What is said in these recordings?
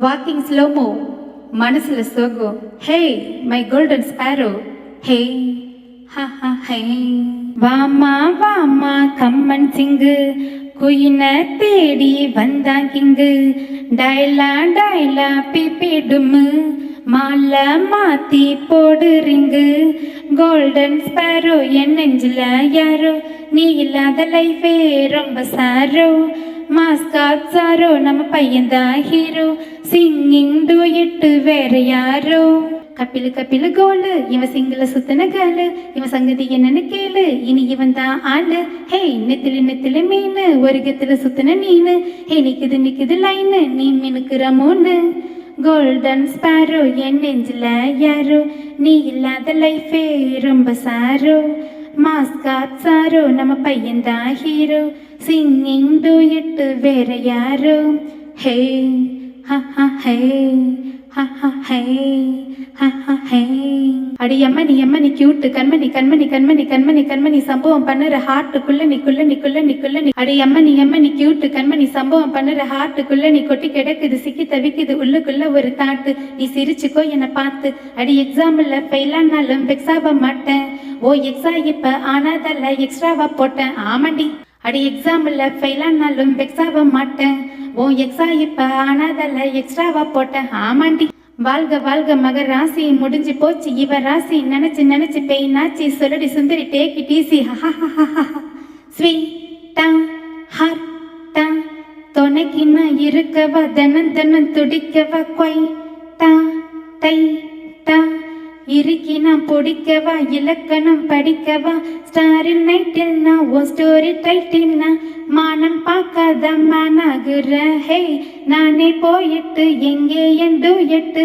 Walking slo-mo மனசில் சோகோ. Hey my golden sparrow hey வாமா வாமா கம்மன் சிங்கு. குயின தேடி வந்தாங்கிங்கு டைலா டைலா பிபிடுமு மாலை மாத்தி போடுறீங்கு கோல்டன் ஸ்பேரோ என் நெஞ்சில யாரோ? நீ இல்லாத லைஃபே ரொம்ப சாரோ மாஸ்காத் சாரோ நம்ம பையன்தான் ஹீரோ சிங்கிங் டூயிட்டு வேற யாரோ கப்பிலு கப்பிலு கோலு இவன் சிங்கில சுத்தின காலு இவன் சங்கதி என்னன்னு கேளு இனி இவன் தான் ஆளு ஹே நெத்திலு நெத்திலு மீனு ஒரு கத்துல சுத்தின நீனு ஹே நிக்குது நிக்குது லைனு நீ மினுக்குற மூணு கோல்டன் ஸ்பேரோ என் நெஞ்சில யாரோ நீ இல்லாத லைஃபே ரொம்ப சாரோ மாஸ்காத் சாரோ நம்ம பையன்தான் ஹீரோ சிங்கிங் டூயிட்டு வேற யாரோ ஹே ஹ ஹ ஹே ஹ ஹே ஹே அடி அம்மனி அம்மனி கியூட்டு கண்மணி கண்மணி கண்மணி கண்மணி கண்மணி சம்பவம் பண்ணுற ஹார்ட்டுக்குள்ள நிக்குள்ள நிக்குள்ள நிக்குள்ள நீ அடி அம்மனி அம்மனி கியூட்டு கண்மணி சம்பவம் பண்ணுற ஹார்ட்டுக்குள்ள நீ கொட்டி கிடக்குது சிக்கி தவிக்குது உள்ளுக்குள்ள ஒரு தாட்டு நீ சிரிச்சுக்கோ என்னை பார்த்து அடி எக்ஸாம்பிள் ஃபெயிலானாலும் வெக்ஸாக மாட்டேன் ஓ எக்ஸா இப்ப ஆனதல்ல எக்ஸ்ட்ராவா போட்டேன். ஆமாண்டி. அடி எக்ஸாம்பிள் ஃபெயிலானாலும் வெக்ஸாக மாட்டேன். ஓ எக்ஸா இப்ப ஆனதல்ல எக்ஸ்ட்ராவா போட்டேன். ஆமாண்டி. வாழ்க வாழ்க மக ராசி. முடிஞ்சு போச்சு. இவ ராசி நினைச்சு நினைச்சு பேய் சொல்லடி சுந்தரி டேக்கி டீசி ஸ்வீட்டா ஹார்ட்டா துணைக்கு நான் இருக்கவா தினம் தினம் துடிக்கவா கொய் டா டை டா இறுக்கி நான் பிடிக்கவா இலக்கணம் படிக்கவா? ஸ்டாரில் நைட்டில் நான் ஓ ஸ்டோரி டைட்டில் நான் மானம் பார்க்காத மானாகுற ஹே நானே போயிட்டு எங்கே எண்டு எட்டு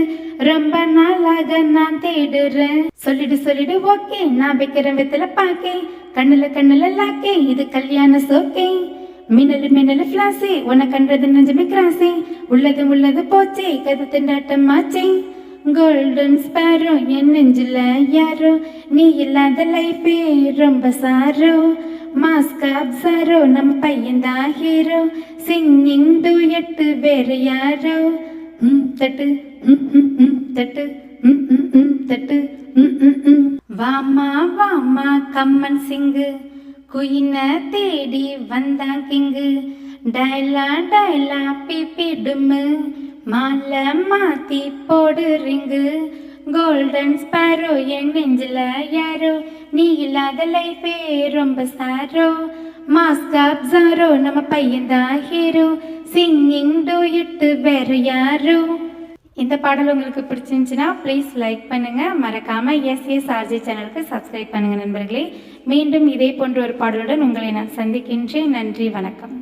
ரொம்ப நாளாக நான் தேடுறேன். சொல்லிடு சொல்லிடு ஓகே நான் வைக்கிற வித்துல பாக்கே கண்ணுல கண்ணுல லாக்கே இது கல்யாண சோக்கே. மின்னலு மின்னலு ஃபிளாஸே உன கண்டது நெஞ்சமே கிராஸே உள்ளது உள்ளது போச்சே கது திண்டாட்டம் ஆச்சே. கோல்டன் ஸ்பேரோ என் நெஞ்சில் யாரோ? நீ இல்லாத லைஃபே ரொம்ப சாரோ. மாஸ்க் அப்சாரோ நம்ம பையன்தான் ஹீரோ சிங்கிங் டூயட்டு வேற யாரோ? ம் தட்டு. ம் ம் ம் தட்டு. ம் ம் ம் தட்டு. ம் ம் ம். வாமா வாமா கம்மன் சிங்கு குயினை தேடி வந்தான் கிங்கு டைலா டைலா பிபி டும்மு. மாலை மாத்தி போடுறீங்கு கோல்டன் ஸ்பேரோ என் நெஞ்சில யாரோ நீ இல்லாத லைஃபே ரொம்ப சாரோ. மாஸ்க் சாரோ நம்ம பையன்தான் ஹீரோ சிங்கிங் டூ இட்டு வேற யாரோ. இந்த பாடல் உங்களுக்கு பிடிச்சிருந்துச்சுன்னா ப்ளீஸ் லைக் பண்ணுங்க. மறக்காம எஸ் எஸ் ஆர்ஜி சேனலுக்கு சப்ஸ்கிரைப் பண்ணுங்க நண்பர்களே. மீண்டும் இதே போன்ற ஒரு பாடலுடன் உங்களை நான் சந்திக்கின்றேன். நன்றி வணக்கம்.